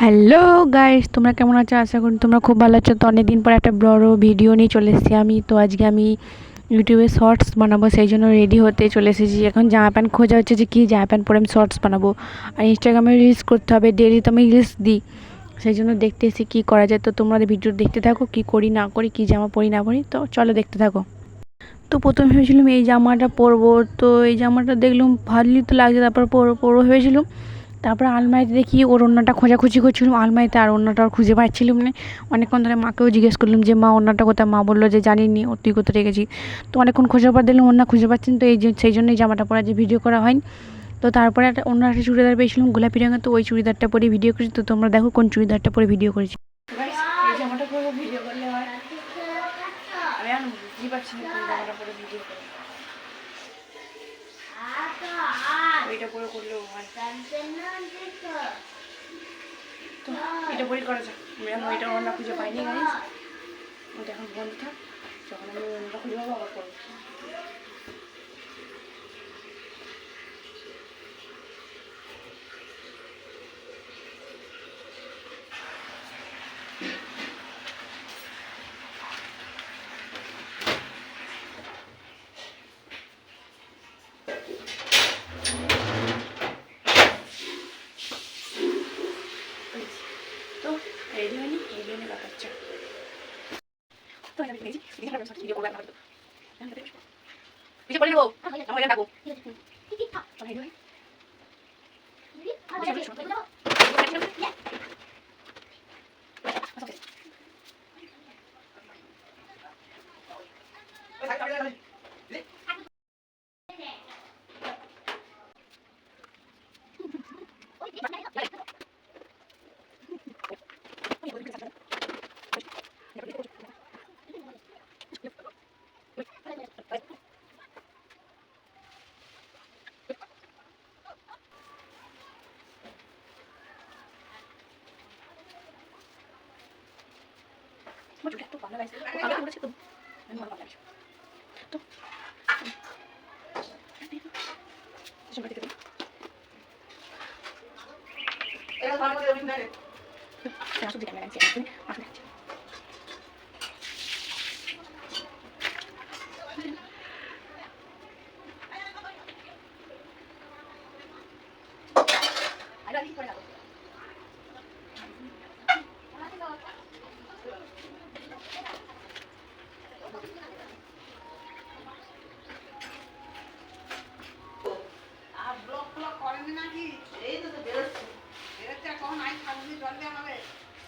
Hello guys তোমরা কেমন আছো? আশা করি তোমরা খুব ভালো আছো। তো অনেকদিন পর একটা বড় ভিডিও নিয়ে চলে এসেছি আমি। তো আজকে আমি ইউটিউবে শর্টস বানাবো, সেই জন্য রেডি হতে চলে এসেছি। এখন জামা প্যান্ট খোঁজা হচ্ছে যে কী জামা প্যান্ট পরে আমি শর্টস বানাবো। আর ইনস্টাগ্রামে রিলস করতে হবে ডেলি তো আমি রিলস দিই। সেই জন্য দেখতে এসে কী করা যায়। তো তোমরা ভিডিও দেখতে থাকো, কী করি, না করি, কী জামা পরি, না পরি, তো চলো দেখতে থাকো। তো প্রথমে ভেবেছিলাম এই জামাটা পরবো। তো এই জামাটা দেখলাম ভালোই তো লাগছে, তারপর পরবো ভেবেছিলাম। তারপরে আলমারিতে দেখি ওর ওড়নাটা খোঁজাখুঁজি করছিলাম আলমারিতে আর ওড়নাটা আর খুঁজে পাচ্ছিলাম না। অনেকক্ষণ ধরে মাকেও জিজ্ঞেস করলাম যে, মা ওড়নাটা কোথায়? মা বলল যে, জানি নি তুই কোথায় রেখেছি তো অনেকক্ষণ খোঁজার পর দেখলাম ওড়না খুঁজে পাচ্ছেন, তো এই যে, সেই জন্যই জামাটা পরা যে ভিডিও করা হয়নি। তো তারপরে একটা অন্য একটা চুড়িদার পেয়েছিলাম, গোলাপি রঙের, তো ওই চুড়িদারটা পরে ভিডিও করেছি। তো তোমরা দেখো কোন চুড়িদারটা পরে ভিডিও করেছি। জামাটা পরে ভিডিও করলে হয়। আমি এখন বুঝতেই পারছি না জামাটা পরে ভিডিও করে ওইটা পরে করলেও হয়। তো, এটা পরে করা যাক। আমি এটা অন্য খুঁজে পাইনি, গাইজ। এখন বন্ধ থাক। যখন আমি অন্যটা খুঁজে পাবো, আবার করব তো রেডি হয়নি রেডি হয়নি ব্যাপার হচ্ছে তো আমি ভেবেছি ভিডিও করব ভিডিও করব আমার ভিডিও করে নেব আমার এটা ডাকবো তো রেডি হয় আমার চুলটা একটু ভালো লাগছে আমি করেছি তো আমি ভালো লাগছে তো সময় থেকে দিই আসো দিকে আমি লাগছি আসলে আসলে আর ব্লক ফ্লক করেনি নাকি এই তো তো বেরোচ্ছে বেরোচ্ছে আর কখন আই থাকবি জল দেওয়া হবে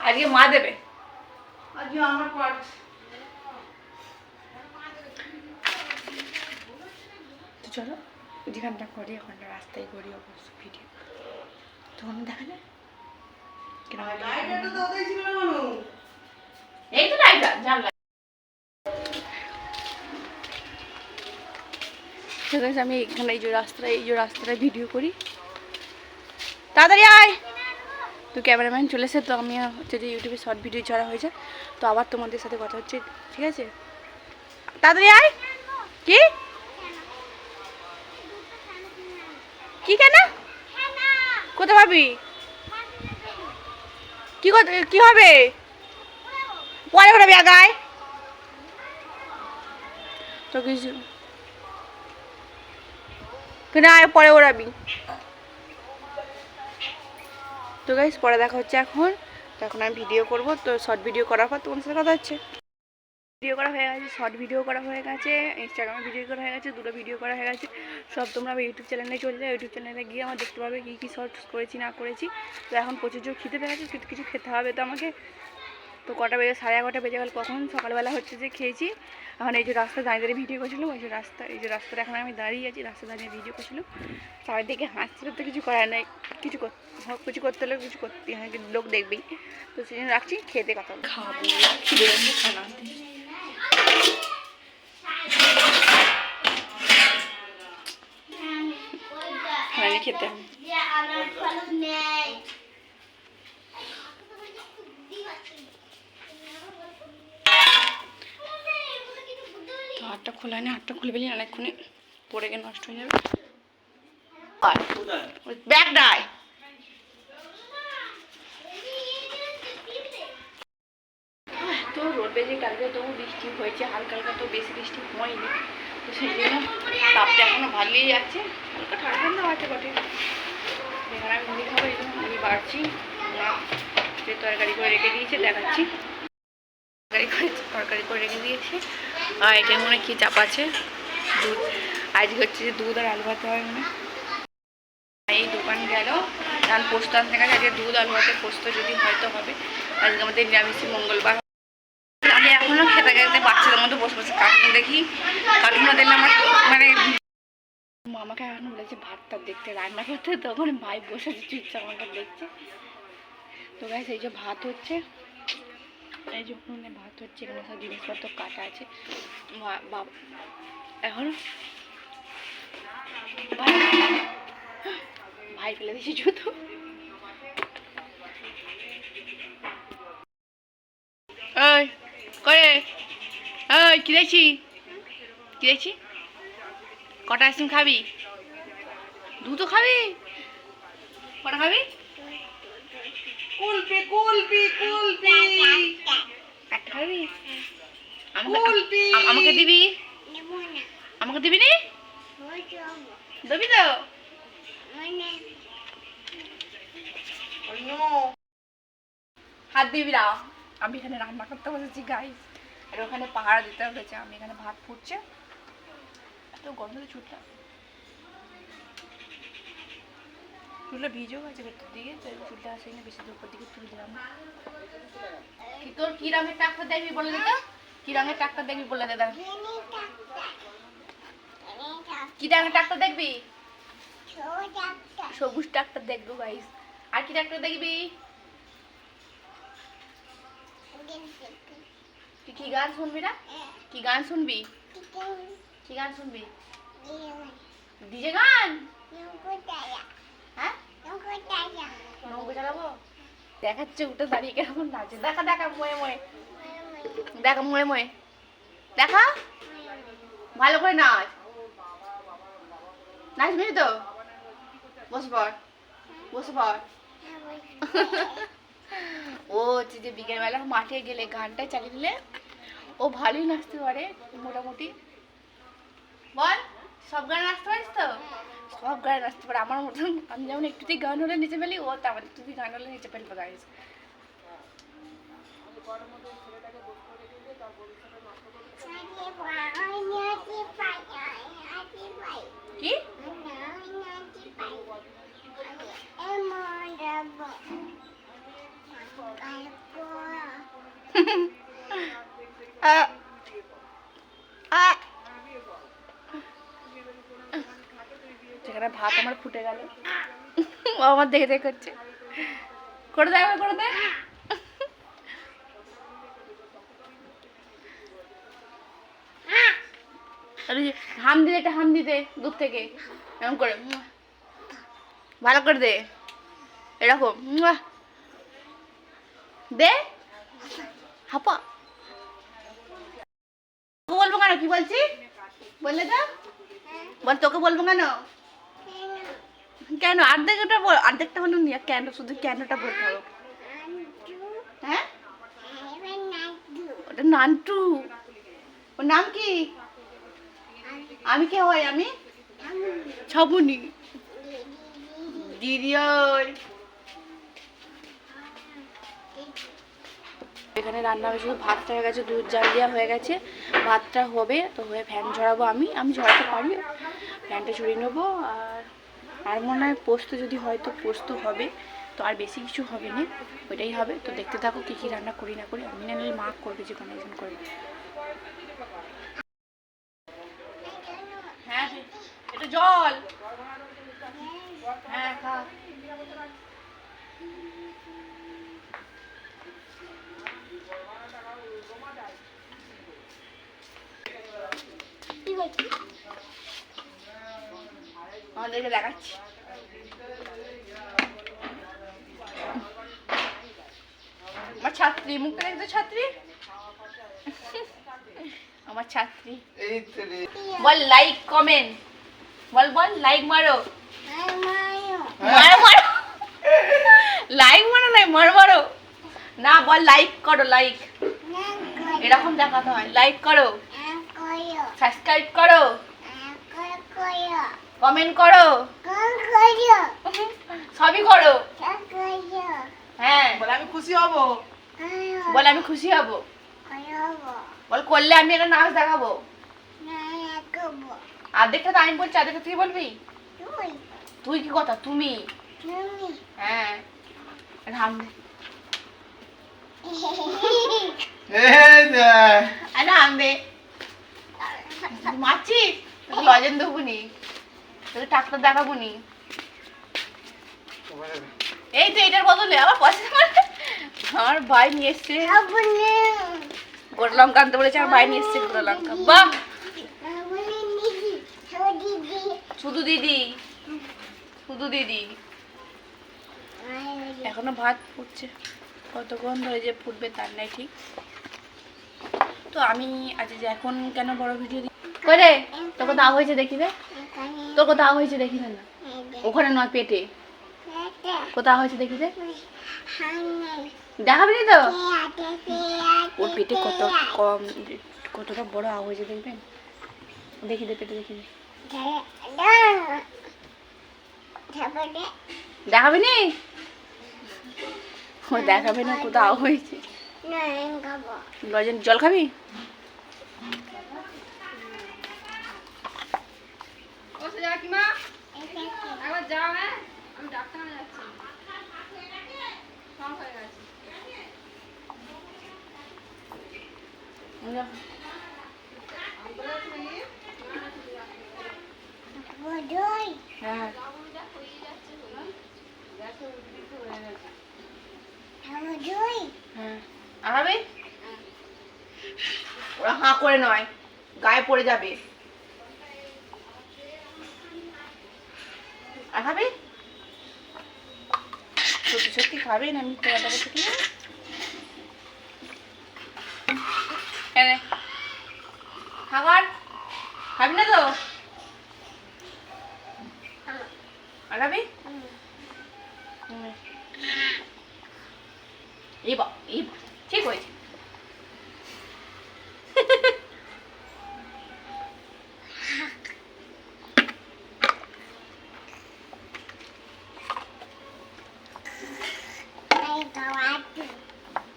আজকে মা দেবে। আজকে আমার পার্ট তো চলো যেখানটা করি ওখানটা রাস্তায় করি। অবশ্য ভিডিও তখন দেখা যায়? এই তো জানলা। আমি এখানে এই যে রাস্তায় এই যে রাস্তাটায় ভিডিও করি। তাড়াতাড়ি আয়! তো ক্যামেরাম্যান চলে এসে তো আমি হচ্ছে যে ইউটিউবে শর্ট ভিডিও ছাড়া হয়েছে। তো আবার তোমাদের সাথে কথা হচ্ছে, ঠিক আছে? তাড়াতাড়ি আয়! কি? কি কেন? কোথায় ভাবি কি কি হবে? পরে ওঠাবি আগায়। তো কিছু না পরে ওড়াবি তো গাইস পরে দেখা হচ্ছে এখন। তো এখন আমি ভিডিও করব। তো শর্ট ভিডিও করার পর তোমার সাথে কথা হচ্ছে। ভিডিও করা হয়ে গেছে শর্ট ভিডিও করা হয়ে গেছে ইনস্টাগ্রামে ভিডিও করা হয়ে গেছে, দুটো ভিডিও করা হয়ে গেছে। সব তোমরা আমার ইউটিউব চ্যানেলে চলে যাও। ইউটিউব চ্যানেলে গিয়ে আমার দেখতে পাবে কী কী শর্টস করেছি, না করেছি। তো এখন প্রচুর জোর খেতে পেয়ে গেছে, কিছু খেতে হবে তো আমাকে। তো কটা বেজে সাড়ে এগারোটা বেজে গেল কখন? সকালবেলা হচ্ছে যে খেয়েছি। এখন এই যে রাস্তা দাঁড়িয়ে দাঁড়িয়ে ভিডিও করছিলাম ওই যে রাস্তা এই যে রাস্তাটা এখন আমি দাঁড়িয়ে আছি রাস্তা দাঁড়িয়ে ভিডিও করছিলাম চারিদিকে হাসছিল তো কিছু করার নাই। কিছু কিছু করতে হলে কিছু করতে হয় কিন্তু লোক দেখবেই। তো সেই জন্য রাখছি খেতে কথা। খাব খানা। খানা নিয়ে খেতে হবে। হাতটা খোলা না হাতটা খুলে ফেলি, অনেকক্ষণে পড়ে গিয়ে নষ্ট হয়ে যাবে। ব্যাগ ডাই তো রোদ বেজে কালকে তবু বৃষ্টি হয়েছে, হালকা হালকা তো বেশি বৃষ্টি হয়নি। তো সেই জন্য তাপটা এখনও ভালোই যাচ্ছে, হালকা ঠান্ডা ঠান্ডা আছে বটে। এখানে আমি মুড়ি খাব, এই জন্য মুড়ি বাড়ছি। মা যে তরকারি করে রেখে দিয়েছে, দেখাচ্ছি। তরকারি করে তরকারি করে রেখে দিয়েছে। আর এটা মনে কি চাপ আছে? দুধ। আজকে হচ্ছে যে দুধ আর আলু ভাতে হয় মনে। এই দোকান গেল। ধান পোস্ত আনতে গেছে আজকে দুধ, আলু ভাতে পোস্ত যদি হয়তো হবে। আজকে আমাদের নিরামিষ মঙ্গলবার। আমি এখনও খেতে খেতে বাচ্চাদের মধ্যে বসে বসে কার্টুন দেখি। কার্টুনটা দেখলে আমার মানে মামাকে এখন বলেছে ভাতটা দেখতে। রান্না করতে তখন ভাই বসে চুপচাপ আমাকে দেখছে। তো গাইস এই যে ভাত হচ্ছে। এই যে ওখানে ভাত হচ্ছে, এখানে সব জিনিসপত্র কাটা আছে। বাবা এখন? ভাই ফেলে দিয়েছে জুতো। ওই করে ওই কি দেখছি? কটা আইসক্রিম খাবি? দুটো খাবি? কটা খাবি? কুলপি কুলপি কুলপি। খাবি আমাকে দিবি? আমাকে দিবি? নি দিবি তো? হাত দিবি না। আমি এখানে রান্না করতে বসেছি গাই আর ওখানে পাহাড় দিতে হয়েছে আমি এখানে ভাত ফুটছে। এত গন্ধ ছুটটা চুলটা ভিজেও আছে ভেতর দিকে তো চুলটা আসে না, বেশি উপর দিকে তুলে দিলাম। তোর কি রঙের ট্রাক্টর দেখবি বলে দে কি রঙের ট্রাক্টর দেখবি বলে দে দাদা কি রঙের ট্রাক্টর দেখবি? সবুজ ট্রাক্টর দেখব গাইস আর কি ট্রাক্টর দেখবি? তুই কি গান শুনবি না? কি গান শুনবি? কি গান শুনবি? ডিজে গান? হ্যাঁ? দেখাচ্ছে উঠে দাঁড়িয়ে কেমন নাচে দেখা দেখা, ময়ে ময়ে। দেখা, ময়ে ময়ে। দেখা? ভালো করে নাচ। নাচবি তো? বসে পড় বসে পড় ও যে বিকেলবেলা মাঠে গেলে গানটা চালিয়ে দিলে ও ভালোই নাচতে পারে, মোটামুটি। বল, সব গান নাচতে পারিস তো? সব গান নাচতে পারে। আমার মতন আমি যেমন একটুতেই গান হলে নিচে ফেলি ও তেমন একটুতেই গান হলে নিচে ফেলব গাইজ কি? আ, যেখানে ভাত আমার ফুটে গেল। আমার দেখে দেখে করছে। করে দেয় করে দেয় হাম দিতে একটা হাম দিতে দূর থেকে। এরকম করে ভালো করে দে। এরকম দে। হাপা। বলব কেন? কি বলছি? বললে তো? বল, তোকে বলব কেন? কেন? অর্ধেকটা বল অর্ধেকটা হলো নিয়ে কেন? শুধু কেনটা বলতে হবে। হ্যাঁ? ওটা নান্টু। ওর নাম কি? আমি কে হয় আমি? ছবুনি। দিদি এখানে রান্না শুধু ভাতটা হয়ে গেছে, দুধ জাল দেওয়া হয়ে গেছে। ভাতটা হবে, তো হয়ে ফ্যান ঝরাবো আমি। আমি ঝরাতে পারি। ফ্যানটা ঝরিয়ে নেব, আর আর মনে হয় পোস্ত যদি হয় তো পোস্ত হবে, তো আর বেশি কিছু হবে না ওইটাই হবে। তো দেখতে থাকো কী কী রান্না করি না করি, আমি না মা করবে যে কোনো একজন করবে হ্যাঁ এটা জল। হ্যাঁ খা। আমাদেরকে দেখাচ্ছি। আমার ছাত্রী মুখটা দেখতে ছাত্রী। আমার ছাত্রী। বল লাইক কমেন্ট বল বল লাইক মারো। মারো মারো। লাইক মারো নাই মারো মারো। না বল লাইক করো লাইক এরকম দেখাতে হয়। লাইক করো। সাবস্ক্রাইব করো। কমেন্ট করো। সবই করো। হ্যাঁ বলে আমি খুশি হব। বলে আমি খুশি হব। বল করলে আমি একটা নাচ দেখাবো। অর্ধেকটা তো আমি বলছি অর্ধেকটা তুই বলবি? তুই কি কথা? তুমি? হ্যাঁ। রাম দে। মারছিস? তোকে লজেন দেবো তোকে দেখাবো নি। এই তো এটার বদলে আবার পয়সা আমার ভাই নিয়ে এসছে। গোটা লঙ্কা আনতে বলেছে আমার ভাই নিয়ে এসছে গোটা লঙ্কা। বাহ! শুধু দিদি। শুধু দিদি। এখনও ভাত ফুটছে। কতক্ষণ ধরে যে ফুটবে তার নাই ঠিক। তো আমি আজ যে এখন কেন বড় ভিডিও দিই করে তোকে দাও হয়েছে দেখি রে কোথাও হয়েছে দেখি না? ওখানে নয় পেটে। কোথাও হয়েছে দেখি দেখাবি তো? ওর পেটে কত কম কতটা বড় আওয়াজ হয়েছে দেখবেন? দেখি দে পেটে দেখি দেখাবি নি? ও দেখাবে না কোথাও হয়েছে। লজেন জল খাবি? একবার যাও হ্যাঁ? আমি ডাক্তার যাচ্ছি। সব হয়ে গেছে। হ্যাঁ। হ্যাঁ। ওরা হাঁ করে নয় গায়ে পড়ে যাবে। আর খাবে? সত্যি সত্যি খাবে না মিথ্যে কথা বলতে কি খাবার? খাবি না তো আগাবি হুম। এই বা এই বা ঠিক হয়েছে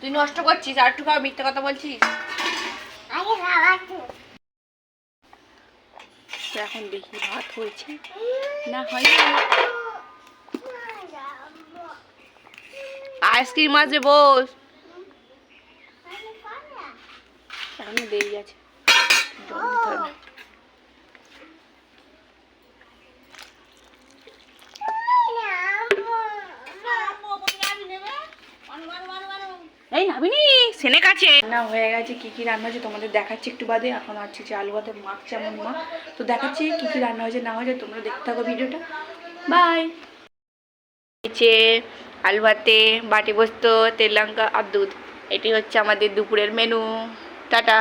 তুই নষ্ট করছিস আর একটু খাওয়া মিথ্যে কথা বলছিস? এখন দেখি ভাত হয়েছে না হয় আইসক্রিম আছে বস এখনও দেরি আছে জল দিতে হবে। এই নাবিনি সেনে কাছে। রান্না হয়ে গেছে। কি কি রান্না হয়েছে তোমাদের দেখাচ্ছি একটু বাদে। এখন আছে যে আলু ভাতে মাখছে আমার মা। তো দেখাচ্ছি কি কি রান্না হয়েছে না হয়েছে। তোমরা দেখতে থাকো ভিডিওটা। বাই। হয়েছে আলু ভাতে বাটি বস্ত তেল লঙ্কা আর দুধ। এটি হচ্ছে আমাদের দুপুরের মেনু। টাটা।